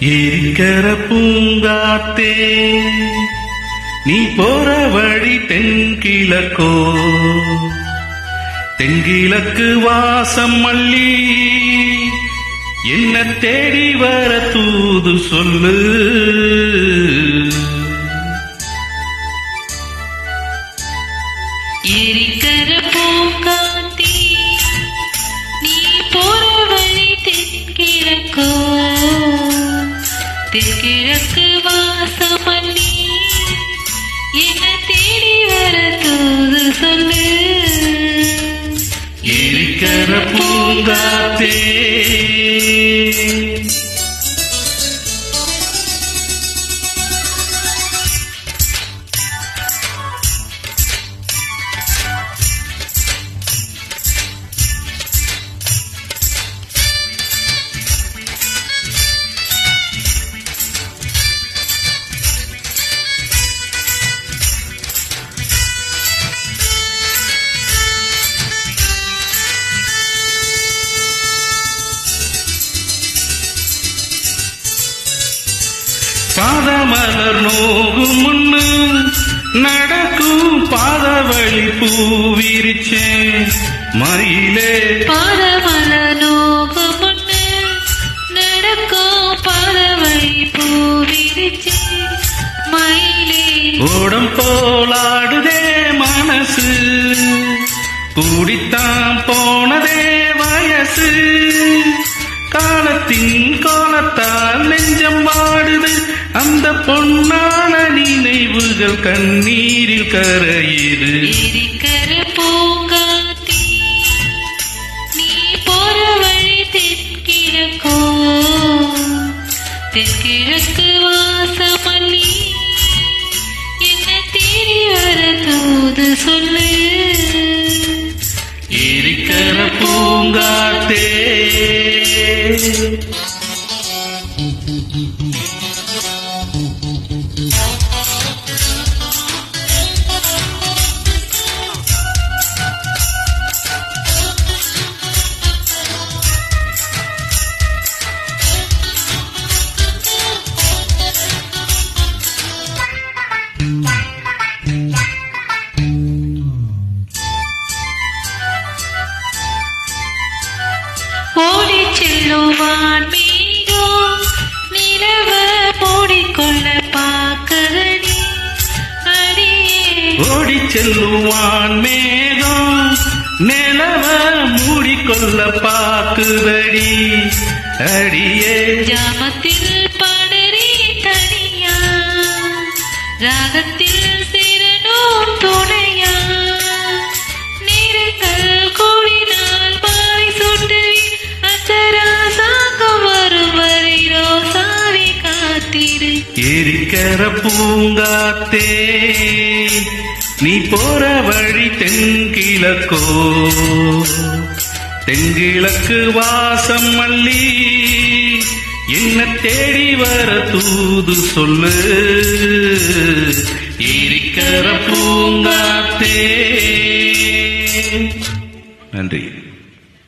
இருக்கிற பூங்காத்தே நீ போற வழி தென்கிழக்கோ? தென்கிழக்கு வாசம் மல்லி என்ன தேடி வர தூது சொல்லு. தென்கிழக்கு வாசமல்லி என்ன தேடி வர தூது சொல்லு. இருக்கிற பூங்காத்தே. பாதமலர் நோகும் முன்னு நடக்கும் பாதவழி பூவிரிச்சேன் மயிலே. பாதமல நோகு முன்னு நடக்கும் பாதவழி பூவிரிச்சு. மயிலே. ஓடம் போலாடுதே மனசு. கூடித்தான் போனதே வயசு. காலத்தின் கோலத்தால் நெஞ்சம் வாடுது அந்த பொன்னான நினைவுகள் கண்ணீரில் கரையுது. எரிக்கர பூங்காத்தி நீ போற வழி தென்கிழக்கோ தென்கிழக்கு வாசமல்லி என்ன தேடி வர தூது சொல்லு. இருக்கிற பூங்காத்தே. ஓடி செல்லுவான் மேகம் நிலவ மூடிக்கொள்ள பாக்குதடி அடியே. ஜாமத்தில் பாடறி தனியா ராகத்தில் இருக்கிற பூங்காத்தே நீ போற வழி தென்கிழக்கோ? தென்கிழக்கு வாசம் மல்லி என்ன தேடி வர தூது சொல்லு. இருக்கிற பூங்காத்தே. நன்றி.